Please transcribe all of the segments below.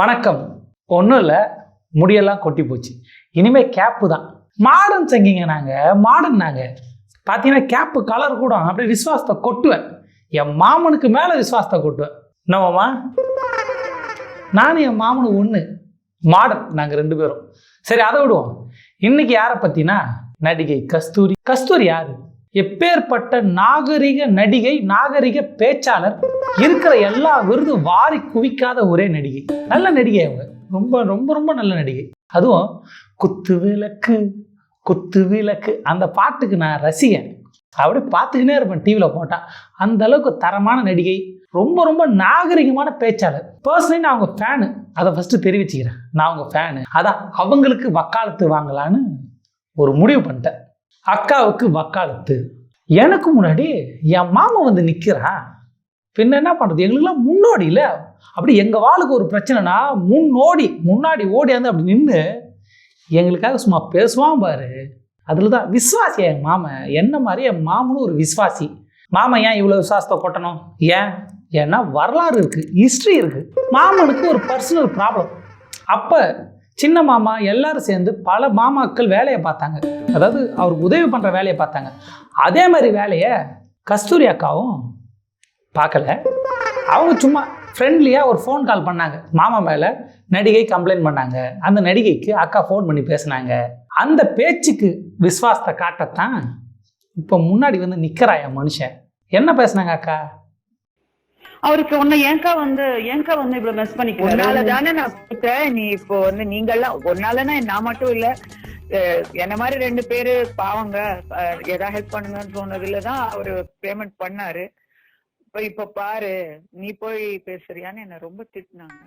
வணக்கம். ஒன்றும் இல்லை முடியெல்லாம் கொட்டி போச்சு. இனிமேல் கேப்பு தான். மாடர்ன் சங்கிங்க நாங்கள் மாடர்ன் நாங்கள் பார்த்தீங்கன்னா கேப்பு கலர் கூட அப்படியே விசுவாசத்தை கொட்டுவேன். என் மாமனுக்கு மேலே விசுவாசத்தை கொட்டுவேன். என்னவாம்மா நானும் என் மாமனு ஒன்று மாடர்ன் நாங்கள் ரெண்டு பேரும். சரி அதை விடுவோம். இன்னைக்கு யாரை பற்றினா நடிகை கஸ்தூரி. கஸ்தூரி யாரு? எப்பேற்பட்ட நாகரிக நடிகை நாகரிக பேச்சாளர் இருக்கிற எல்லா விருதும் வாரி குவிக்காத ஒரே நடிகை. நல்ல நடிகை அவங்க. ரொம்ப ரொம்ப ரொம்ப நல்ல நடிகை. அதுவும் குத்து விளக்கு குத்து விளக்கு. அந்த பாட்டுக்கு நான் ரசிகன். அப்படியே பார்த்துக்கினே இருப்பேன் டிவியில் போட்டால் அந்த அளவுக்கு தரமான நடிகை ரொம்ப ரொம்ப நாகரிகமான பேச்சாளர். பர்சனலி நான் அவங்க ஃபேனு அதை ஃபஸ்ட்டு தெரிவிச்சுக்கிறேன். நான் அவங்க ஃபேனு அதான் அவங்களுக்கு வக்காலத்து வாங்கலான்னு ஒரு முடிவு பண்ணிட்டேன். அக்காவுக்கு வக்காலத்து. எனக்கு முன்னாடி என் மாமா வந்து நிற்கிறான் பின்ன என்ன பண்ணுறது எங்களுக்குலாம் முன்னோடி இல்லை. அப்படி எங்கள் வாளுக்கு ஒரு பிரச்சனைனா முன்னோடி முன்னாடி ஓடியாந்து அப்படி நின்று எங்களுக்காக சும்மா பேசுவான் பாரு. அதில் தான் விஸ்வாசி என் மாமன் என்ன மாதிரி என் மாமனும் ஒரு விஸ்வாசி மாமன் ஏன் இவ்வளோ விசுவாசத்தை கொட்டணும்? ஏன்? ஏன்னா வரலாறு இருக்குது ஹிஸ்ட்ரி இருக்குது மாமனுக்கு ஒரு பர்சனல் ப்ராப்ளம் அப்போ சின்ன மாமா எல்லாரும் சேர்ந்து பல மாமாக்கள் வேலையை பார்த்தாங்க. அதாவது அவருக்கு உதவி பண்ணுற வேலையை பார்த்தாங்க. அதே மாதிரி வேலையை கஸ்தூரி அக்காவும் பார்க்கல. அவங்க சும்மா ஃப்ரெண்ட்லியாக ஒரு ஃபோன் கால் பண்ணாங்க. மாமா மேலே நடிகை கம்ப்ளைண்ட் பண்ணாங்க. அந்த நடிகைக்கு அக்கா ஃபோன் பண்ணி பேசுனாங்க. அந்த பேச்சுக்கு விஸ்வாசத்தை காட்டத்தான் இப்போ முன்னாடி வந்து நிற்கிறா என் மனுஷன்? என்ன பேசுனாங்க அக்கா? அவருக்கு உன்னை ஏன்க்கா வந்து ஏன்க்கா வந்து இவ்வளவு மிஸ் பண்ணிக்கிறாரு? உன்னால தானே நான் கொடுத்தேன் நீ இப்போ வந்து நீங்கெல்லாம் உன்னாலனா நான் மட்டும் இல்ல. என்ன மாதிரி ரெண்டு பேரு பாவங்க ஏதாவது ஹெல்ப் பண்ணுங்கன்னு சொன்னதுல தான் அவரு பேமெண்ட் பண்ணாரு. இப்ப இப்ப பாரு நீ போய் பேசுறியான்னு என்ன ரொம்ப திட்டினாங்க.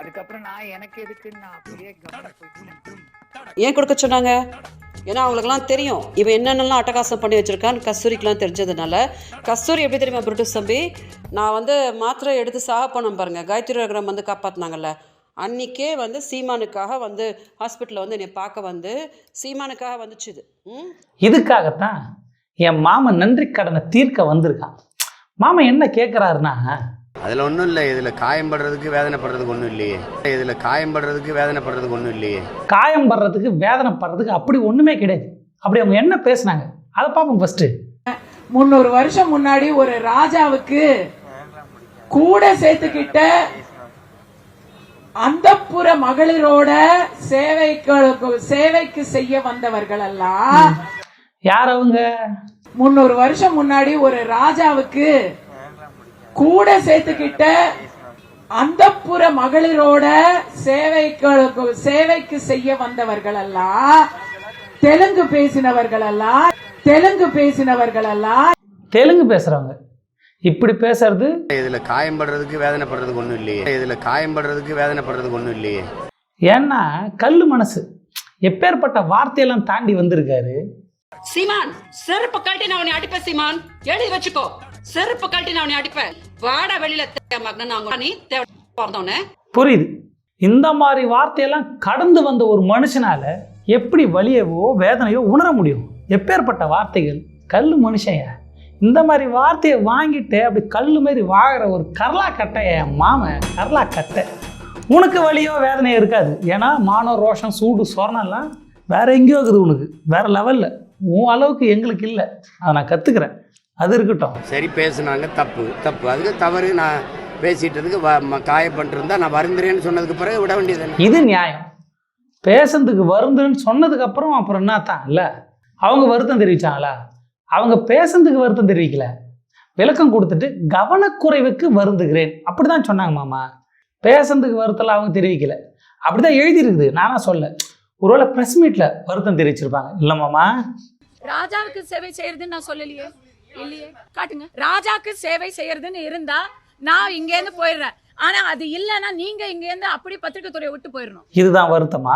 அதுக்கப்புறம் நான் எனக்கு எதுக்குன்னு நான் அப்படியே கவனம் போயிட்டேன் ஏன் கொடுக்க சொன்னாங்க? ஏன்னா அவங்களுக்குலாம் தெரியும் இவன் என்னென்னலாம் அட்டகாசம் பண்ணி வச்சுருக்கான்னு கஸ்தூரிக்கெலாம் தெரிஞ்சதுனால. கஸ்தூரி எப்படி தெரியுமா பிரிட்டிஷ் தம்பி? நான் வந்து மாத்திரை எடுத்து சாக போனேன் பாருங்க. காயத்ரி ரகரம் வந்து காப்பாற்றினாங்கல்ல அன்னைக்கே வந்து சீமானுக்காக வந்து ஹாஸ்பிட்டலில் வந்து என்னை பார்க்க வந்து சீமானுக்காக வந்துச்சு இது. ம்? இதுக்காகத்தான் என் மாமன் நன்றி கடனை தீர்க்க வந்திருக்கான். மாமன் என்ன கேட்குறாருன்னா அதில் ஒன்றும் இல்லை. இதில் காயம்படுறதுக்கு வேதனைப்படுறதுக்கு ஒன்றும் இல்லையே. இதில் காயம்படுறதுக்கு வேதனைப்படுறதுக்கு ஒன்றும் இல்லையே. காயம் படுறதுக்கு வேதனை படுறதுக்கு அப்படி ஒன்றுமே கிடையாது. அப்படி அவங்க என்ன பேசுனாங்க? அதை பார்ப்போம் ஃபஸ்ட்டு முன்னூறு வருஷம் முன்னாடி ஒரு ராஜாவுக்கு கூட சேர்த்துக்கிட்ட அந்தப்புற மகளிரோட சேவைக்கு சேவைக்கு செய்ய வந்தவர்கள் எல்லாம் யார் அவங்க? முன்னூறு வருஷம் முன்னாடி ஒரு ராஜாவுக்கு கூட சேர்த்துக்கிட்ட அந்தப்புற மகளிரோட சேவைக்கு சேவைக்கு செய்ய வந்தவர்கள் எல்லாம் தெலுங்கு பேசினவர்கள் எல்லாம் தெலுங்கு பேசினவர்கள் எல்லாம் தெலுங்கு பேசுகிறவங்க இப்படி பேசுறது இதில் காயம்படுறதுக்கு வேதனைப்படுறதுக்கு ஒன்றும் இல்லையே. இதில் காயம்படுறதுக்கு வேதனைப்படுறதுக்கு ஒன்றும் இல்லையே. ஏன்னா கல் மனசு. எப்பேற்பட்ட வார்த்தையெல்லாம் தாண்டி வந்திருக்காரு? சீமான் செருப்பு கழட்டி நான் உன்னை அடிப்பேன் சீமான். எழுதி வச்சுக்கோ. செருப்பு கழட்டி நான் உன்னை அடிப்பேன். வாட வெளியில தேவை நான் நீ தேவை பிறந்தவனே புரியுது. இந்த மாதிரி வார்த்தையெல்லாம் கடந்து வந்த ஒரு மனுஷனால எப்படி வலியவோ வேதனையோ உணர முடியும்? எப்பேற்பட்ட வார்த்தைகள்? கல் மனுஷன் இந்த மாதிரி வார்த்தையை வாங்கிட்டு அப்படி கல் மாதிரி வாங்குற ஒரு கரலா கட்டை என் மாமன் கரலா கட்டை உனக்கு வலியோ வேதனையோ இருக்காது. ஏன்னா மானம் ரோஷம் சூடு சொரணம்லாம் வேற எங்கேயோ இருக்குது உனக்கு. வேற லெவலில் உன் அளவுக்கு எங்களுக்கு இல்லை. அதை நான் கற்றுக்கிறேன் அது இருக்கட்டும். சரி பேசுனாங்க. தப்பு தப்பு. அதுக்கு தவறு நான் பேசிட்டதுக்கு வ ம- காயப்பட்டிருந்தா நான் வருந்துறேன்னு சொன்னதுக்கு பிறகு விட வேண்டியது இது நியாயம். பேசுறதுக்கு வருந்துன்னு சொன்னதுக்கு அப்புறம் அப்புறம் என்ன தான் இல்லை. அவங்க வருத்தம் தெரிவிச்சாங்களா? அவங்க பேசுறதுக்கு வருத்தம் தெரிவிக்கல. விளக்கம் கொடுத்துட்டு கவனக்குறைவுக்கு வருந்துகிறேன். அப்படிதான் சொன்னாங்க மாமா. பேசுறதுக்கு வருத்தம் அவங்க தெரிவிக்கல. அப்படிதான் எழுதியிருக்குது. நானா சொல்ல ஒருவேளை ப்ரெஸ் மீட்ல வருத்தம் தெரிவிச்சிருப்பாங்க. இல்லை மாமா? ராஜாவுக்கு சேவை செய்யறதுன்னு நான் சொல்லலையே. இல்லையே? காட்டுங்க. ராஜாக்கு சேவை செய்யறதுன்னு இருந்தா நான் இங்க இருந்து போயிடுறேன். ஆனா அது இல்லைன்னா நீங்க இங்க இருந்து அப்படி பத்திரிக்கை துறையை விட்டு போயிடணும். இதுதான் வருத்தமா?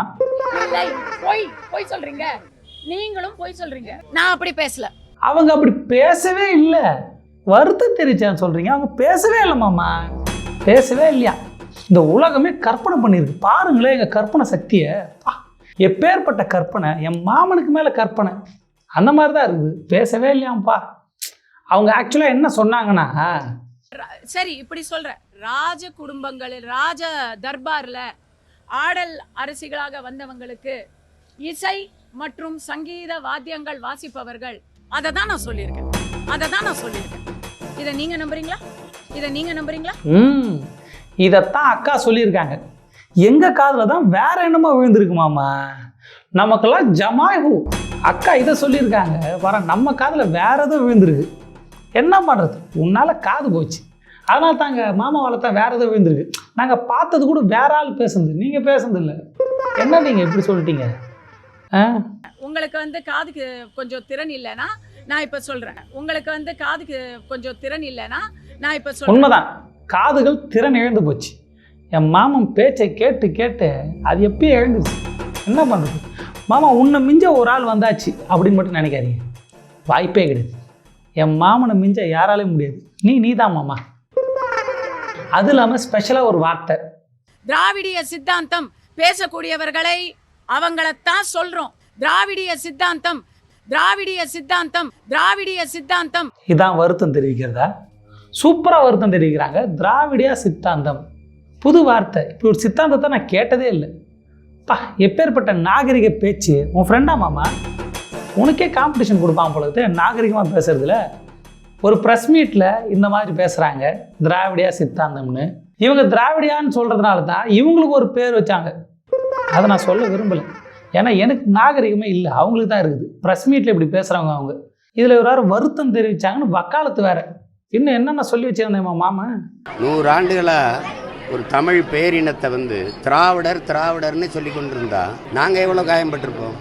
இல்லை போய் போய் சொல்றீங்க. நீங்களும் போய் சொல்றீங்க. நான் அப்படி பேசல. அவங்க அப்படி பேசவே இல்லை. வருத்தம் தெரிவிச்சான்னு சொல்றீங்க. அவங்க பேசவே இல்லை மாமா. பேசவே இல்லையா? இந்த உலகமே கற்பனை பண்ணியிருக்கு பாருங்களேன் எங்கள் கற்பனை சக்தியை. எப்பேற்பட்ட கற்பனை என் மாமனுக்கு மேலே கற்பனை. அந்த மாதிரி தான் இருக்குது. பேசவே இல்லையாம்ப்பா. அவங்க ஆக்சுவலாக என்ன சொன்னாங்கன்னா சரி இப்படி சொல்றேன். ராஜ குடும்பங்களில் ராஜ தர்பார்ல ஆடல் அரசிகளாக வந்தவங்களுக்கு இசை மற்றும் சங்கீத வாத்தியங்கள் வாசிப்பவர்கள். அதை தான் நான் சொல்லியிருக்கேன். அதை தான் நான் சொல்லியிருக்கேன். இதை நீங்க நம்புறீங்களா? இதை நீங்க நம்புறீங்களா? ம் இதைத்தான் அக்கா சொல்லியிருக்காங்க. எங்கள் காதில் தான் வேற என்னமோ விழுந்திருக்கு மாமா. நமக்கெல்லாம் ஜமாய். ஹூ அக்கா இதை சொல்லியிருக்காங்க. வர நம்ம காதில் வேற ஏதோ விழுந்திருக்கு. என்ன பண்ணுறது உன்னால் காது போச்சு. அதனால தாங்க மாமா வளர்த்தா வேற ஏதோ விழுந்திருக்கு. நாங்கள் பார்த்தது கூட வேற ஆள் பேசுனது. நீங்கள் பேசுனது இல்லை என்ன நீங்கள் இப்படி சொல்லிட்டீங்க? ஆ? உங்களுக்கு வந்து காதுக்கு கொஞ்சம் திறன் இல்லைன்னா நான் இப்ப சொல்றேன். உங்களுக்கு வந்து காதுக்கு கொஞ்சம் திறன் இல்லைன்னா நான் இப்ப சொல்றேன். உண்மைதான். காதுகள் திறன் இழந்து போச்சு. என் மாமன் பேச்சை கேட்டு கேட்டு அது எப்பயும் இழந்துச்சு என்ன பண்ணுறது மாமா உன்னை மிஞ்ச ஒரு ஆள் வந்தாச்சு அப்படின்னு மட்டும் நினைக்காதீங்க. வாய்ப்பே கிடையாது. என் மாமனை மிஞ்ச யாராலையும் முடியாது. நீ நீதான் மாமா. அது இல்லாமல் ஸ்பெஷலாக ஒரு வார்த்தை. திராவிடிய சித்தாந்தம் பேசக்கூடியவர்களை அவங்களத்தான் சொல்றோம். திராவிடிய சித்தாந்தம் திராவிடிய சித்தாந்தம் திராவிடிய சித்தாந்தம். இதான் வருத்தம் தெரிவிக்கிறதா? சூப்பராக வருத்தம் தெரிவிக்கிறாங்க. திராவிடியா சித்தாந்தம். புது வார்த்தை. இப்படி ஒரு சித்தாந்தத்தை நான் கேட்டதே இல்லை. பா எப்பேற்பட்ட நாகரிக பேச்சு. உன் ஃப்ரெண்டா மாமா? உனக்கே காம்படிஷன் கொடுப்பான் பொழுது நாகரிகமாக பேசுறதுல ஒரு ப்ரெஸ் மீட்டில் இந்த மாதிரி பேசுகிறாங்க திராவிடியா சித்தாந்தம்னு. இவங்க திராவிடியான்னு சொல்கிறதுனால தான் இவங்களுக்கு ஒரு பேர் வச்சாங்க. அதை நான் சொல்ல விரும்பலை. ஏன்னா எனக்கு நாகரிகமே இல்லை. அவங்களுக்கு தான் இருக்குது. ப்ரெஸ் மீட்டில் இப்படி பேசுகிறவங்க அவங்க. இதில் ஒரு வாரம் வருத்தம் தெரிவிச்சாங்கன்னு வக்காலத்து வேற. இன்னும் என்னென்ன சொல்லி வச்சிருந்தேன் மாமா? நூறு ஆண்டுகளாக ஒரு தமிழ் பேரினத்தை வந்து திராவிடர் திராவிடர்னு சொல்லி கொண்டிருந்தா நாங்கள் எவ்வளோ காயம்பட்டிருப்போம்?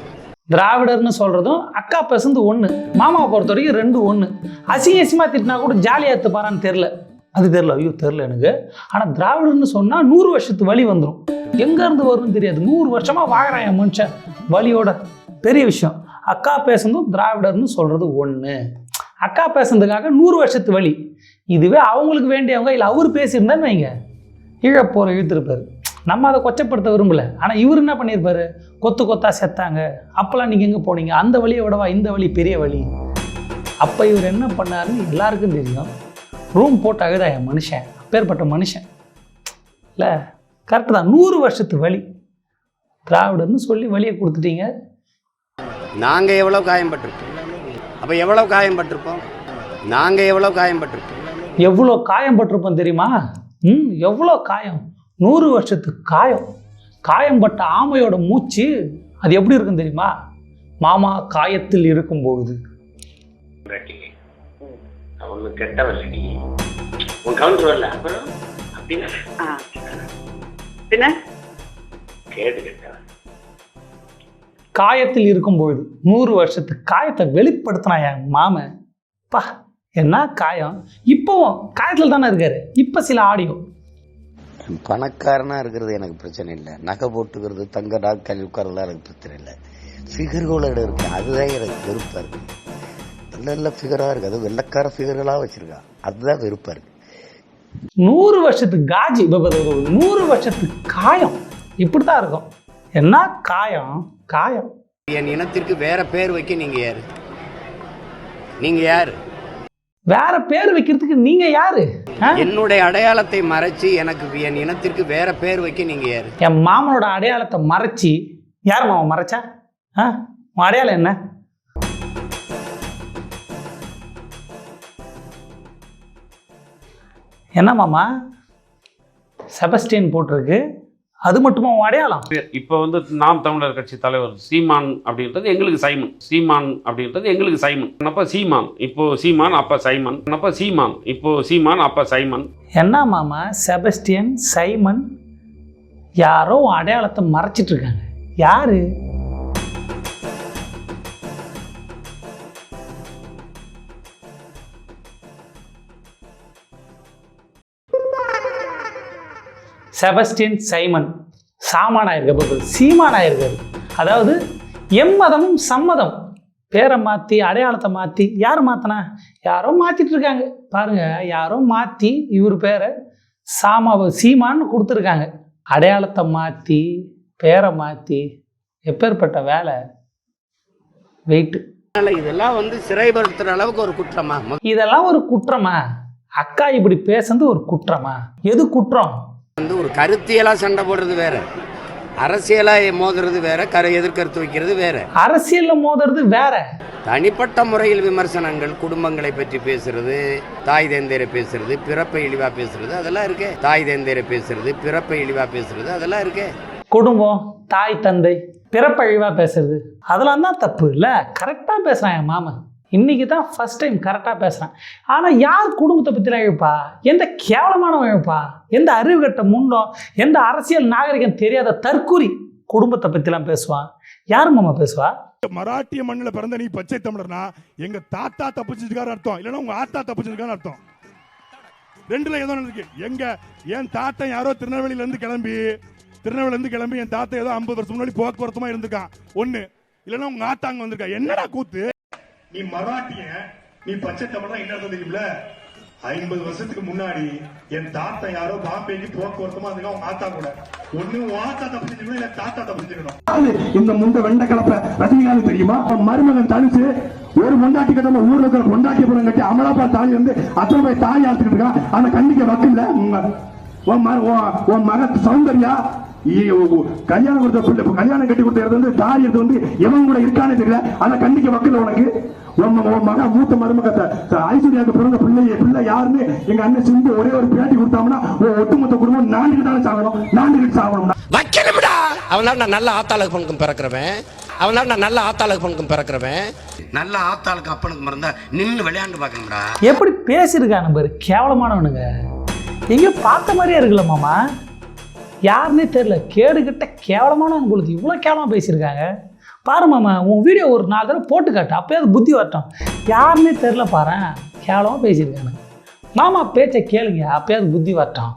திராவிடர்னு சொல்கிறதும் அக்கா பசந்து ஒன்று மாமாவை பொறுத்த வரைக்கும் ரெண்டு ஒன்று அசிங்க அசிங்கமாக திட்டினா கூட ஜாலியாக எடுத்துப்பாரான்னு தெரில அது தெரில ஐயோ தெரில எனக்கு. ஆனால் திராவிடர்னு சொன்னால் நூறு வருஷத்து வழி வந்துடும் எங்கேருந்து வரும்னு தெரியாது. நூறு வருஷமாக வாங்குறான் என் மனுஷன். வழியோட பெரிய விஷயம். அக்கா பேசுனதும் திராவிடர்னு சொல்கிறது ஒன்று அக்கா பேசுனதுக்காக நூறு வருஷத்து வழி இதுவே அவங்களுக்கு வேண்டியவங்க இல்லை அவர் பேசியிருந்தான்னு வைங்க. இழப்போரை இழுத்துருப்பாரு நம்ம அதை கொச்சப்படுத்த விரும்பல. ஆனால் இவர் என்ன பண்ணியிருப்பாரு? கொத்து கொத்தா செத்தாங்க. அப்போல்லாம் நீங்கள் எங்கே போனீங்க? அந்த வழியை விடவா? இந்த வழி பெரிய வழி. அப்போ இவர் என்ன பண்ணாருன்னு எல்லாருக்கும் தெரியும். ரூம் போட்டு அழுதா என் மனுஷன். அப்பேற்பட்ட மனுஷன். இல்லை கரெக்டு தான். நூறு வருஷத்து வழி. திராவிடர்னு சொல்லி வழியை கொடுத்துட்டீங்க. நாங்கள் எவ்வளோ காயம்பட்டிருப்போம் அப்போ எவ்வளோ காயம்பட்டிருப்போம்? நாங்கள் எவ்வளோ காயம்பட்டிருப்போம் எவ்வளோ காயம் பட்டிருப்போம் தெரியுமா? ம் எவ்வளோ காயம்? நூறு வருஷத்து காயம். காயம்பட்ட ஆமையோட மூச்சு அது எப்படி இருக்கும் தெரியுமா? மாமா காயத்தில் இருக்கும்போது ஒன்றும் கெட்டவன் நீ. உன் கவுண்டர் வரல. அப்புறம்? அப்படின்னா? ஆ. பின்ன? கேட்டு கெட்டவன். காயத்தில் இருக்கும்பொழுது நூறு வருஷத்து காயத்தை வெளிப்படுத்தினா என் மாமன் பா என்ன காயம்? இப்போவும் காயத்தில் தானே இருக்காரு. இப்போ சில ஆடியோ. பணக்காரனாக இருக்கிறது எனக்கு பிரச்சனை இல்லை. நகை போட்டுக்கிறது தங்க நாட்கள் உட்காரலாம் எனக்கு பிரச்சனை இல்லை. ஃபிகர்களோட இருக்கு. அதுதான் எனக்கு வெறுப்பாக இருக்கு. நல்ல நல்ல ஃபிகராக இருக்குது அது வெள்ளக்கார ஃபிகர்களாக வச்சுருக்கான் அதுதான் வெறுப்பாக இருக்கு. நூறு வருஷத்து காஜி நூறு வருஷத்து காயம். இப்படி தான் இருக்கும். என்ன காயம்? காயம். என் இனத்திற்கு வேற பேர் வைக்க நீங்கள் யார்? நீங்கள் யார்? வேற பேர் வைக்கிறதுக்கு நீங்க யாரு? என்னுடைய அடையாளத்தை மறைச்சு எனக்கு என் இனத்திற்கு வேற பேர் வைக்க நீங்கள் யார்? என் மாமனோட அடையாளத்தை மறைச்சி யார் மாமா மறைச்சா? உன் அடையாளம் என்ன? என்ன மாமா? செபஸ்டியன் போட்டிருக்கு. அது மட்டுமா அடையாளம்? இப்போ வந்து நாம் தமிழர் கட்சி தலைவர் சீமான் அப்படின்றது எங்களுக்கு சைமன். சீமான் அப்படின்றது எங்களுக்கு சைமன். அப்போ சீமான் இப்போ சீமான் அப்போ சைமன். அப்போ சீமான் இப்போ சீமான் அப்போ சைமன். என்ன மாமா செபஸ்டியன் சைமன் யாரோ அடையாளத்தை மறைச்சிட்டு இருக்காங்க. யாரு? செபஸ்டியன் சைமன் சாமான் ஆயிருக்க சீமான் ஆயிருக்காரு அதாவது எம்மதமும் சம்மதம் பேரை மாற்றி அடையாளத்தை மாற்றி யார் மாற்றினா யாரோ மாற்றிட்டு இருக்காங்க. பாருங்க யாரோ மாற்றி இவர் பேரை சாமாவை சீமான்னு கொடுத்துருக்காங்க. அடையாளத்தை மாற்றி பேரை மாற்றி எப்பேற்பட்ட வேலை? வெயிட்டு இதெல்லாம் வந்து சிறைப்படுத்துகிற அளவுக்கு ஒரு குற்றமா? இதெல்லாம் ஒரு குற்றமா? அக்கா இப்படி பேசுனது ஒரு குற்றமா? எது குற்றம்? வந்து ஒரு கருத்தியலா சண்டை போடுறது வேற. அரசியலா மோதுறது வேற கரை எதிர்கருத்து வைக்கிறது வேற. அரசியல்ல மோதுறது வேற. தனிப்பட்ட முறையில் விமர்சனங்கள் குடும்பங்களை பற்றி பேசுறது தாய் தேந்தேரை பேசுறது பிறப்பை இழிவா பேசுறது அதெல்லாம் இருக்கே. தாய் தேந்தேரை பேசுறது பிறப்பை இழிவா பேசுறது அதெல்லாம் இருக்கே. குடும்பம் தாய் தந்தை பிறப்பழிவாக பேசுறது அதெல்லாம் தான் தப்பு இல்லை. கரெக்டாக பேசுகிறான் என் மாமன். இன்றைக்கி தான் ஃபஸ்ட் டைம் கரெக்டாக பேசுகிறேன் ஆனால் யார் குடும்பத்தை பற்றிலாம் இழுப்பா? எந்த கேவலமானவன் இழுப்பா? எந்த அறிவுகட்ட முன்னோ எந்த அரசியல் நாகரிகம் தெரியாத தற்கூரி குடும்பத்தை பற்றிலாம் பேசுவான் யார் மாமா பேசுவா? மராட்டிய மண்ணில் பிறந்த நீ பச்சை தமிழர்னா எங்க தாத்தா தப்பிச்சிருக்காரு அர்த்தம். இல்லைன்னா உங்க ஆத்தா தப்பிச்சிருக்காரு அர்த்தம். ரெண்டுல ஏதோ ஒண்ணு இருக்கு. எங்க என் தாத்தா யாரோ திருநெல்வேலியில இருந்து கிளம்பி திருநெல்வேலியில இருந்து கிளம்பி என் தாத்தா ஏதோ ஐம்பது வருஷம் முன்னாடி போக்குவரத்துமா இருந்திருக்கான். ஒண்ணு இல்லைன்னா உங்க ஆத்தா அங்க வந்திருக்கா. என்னடா கூத்து? நீ மராட்டிய நீ பச்சை தமிழ் என்ன தெரியும்ல ஐம்பது வருஷத்துக்கு முன்னாடி என் தாத்தா யாரோ பாம்பேக்கு போக்குவரத்துமா இருந்திருக்கா உங்க ஆத்தா கூட. ஒண்ணு ஆத்தா தப்பிச்சிருக்கணும் இல்ல தாத்தா தப்பிச்சிருக்கணும் இந்த முண்டை வெண்ட கலப்ப ரஜினிகாந்த் தெரியுமா? அவன் மருமகன் தனிச்சு ஒரு பொண்டாட்டி கட்ட ஊர்ல இருக்கிற பொண்டாட்டி புறம் கட்டி அமலாப்பா தாலி வந்து அத்தனை போய் தாலி ஆத்துக்கிட்டு இருக்கான். ஆனா கண்டிக்க வக்கில்ல உன் மக உன் உன் மக சௌந்தர்யா கல்யாணம் கொடுத்த பிள்ளை கல்யாணம் கட்டி கொடுத்தது வந்து தாலி எடுத்து வந்து எவன் கூட இருக்கானே தெரியல. ஆனா கண்டிக்க வக்கில்ல உனக்கு. உன் மக- மூத்த மருமக ஐஸ்வர்யாவுக்கு பிறந்த பிள்ளை பிள்ளை யாருன்னு எங்க அண்ணன் சிந்து ஒரே ஒரு பேட்டி கொடுத்தாங்கன்னா ஒட்டுமொத்த குடும்பம் நாண்டுகிட்டு தானே சாகணும் நாண்டுகிட்டு சாகணும் வைக்கணும்டா! அவன் தான் நான் நல்ல ஆத்தாளுக்கு பொண்ணுக்கும் பிறக்கிறவன். அவன் தான் நான் நல்ல ஆத்தாளுக்கு பொண்ணுக்கும் பிறக்கிறவன். நல்ல ஆத்தாளுக்கு அப்பனுக்கு மறந்தா நின்று விளையாண்டு பார்க்கணும்டா. எப்படி பேசியிருக்கானு பாரு கேவலமானவனுங்க. எங்கேயோ பார்த்த மாதிரியே இருக்குல்ல மாமா. யாருன்னே தெரில கேடுகிட்ட கேவலமானவன் பொழுது இவ்வளோ கேவலமாக பேசியிருக்காங்க. பாரு மாமா உன் வீடியோ ஒரு நாலு தடவை போட்டு காட்டு. அப்போயாவது புத்தி வரட்டும். யாருன்னே தெரில பாரு. கேவலமாக பேசியிருக்கானு மாமா பேச்சை கேளுங்க. அப்போயாவது புத்தி வரட்டும்.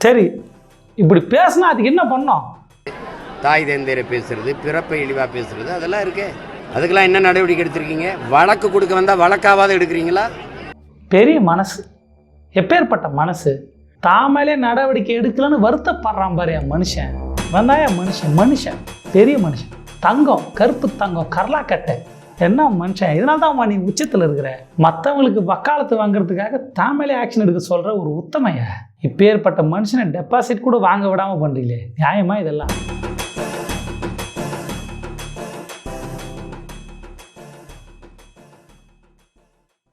சரி இப்படி பேசுனா அதுக்கு என்ன பண்ணோம்? தாய் தேந்தேரை பேசுறது பிறப்பை இழிவா பேசுறது அதெல்லாம் இருக்கே. அதுக்கெல்லாம் என்ன நடவடிக்கை எடுத்திருக்கீங்க? வழக்கு கொடுக்க வந்தா வழக்காவது எடுக்கிறீங்களா? பெரிய மனசு. எப்பேற்பட்ட மனசு. தாமலே நடவடிக்கை எடுக்கலன்னு வருத்தப்படுறான் பாரு என் மனுஷன். வந்தாயா மனுஷன் மனுஷன். பெரிய மனுஷன். தங்கம் கருப்பு தங்கம் கரலாக்கட்டை. என்ன மனுஷன்? இதனால தான் நீ உச்சத்தில் இருக்கிற? மற்றவங்களுக்கு வக்காலத்து வாங்குறதுக்காக தாமலே ஆக்ஷன் எடுக்க சொல்கிற ஒரு உத்தமையா? இப்பேற்பட்ட மனுஷனை டெபாசிட் கூட வாங்க விடாமல் பண்ணுறீங்களே நியாயமாக இதெல்லாம்?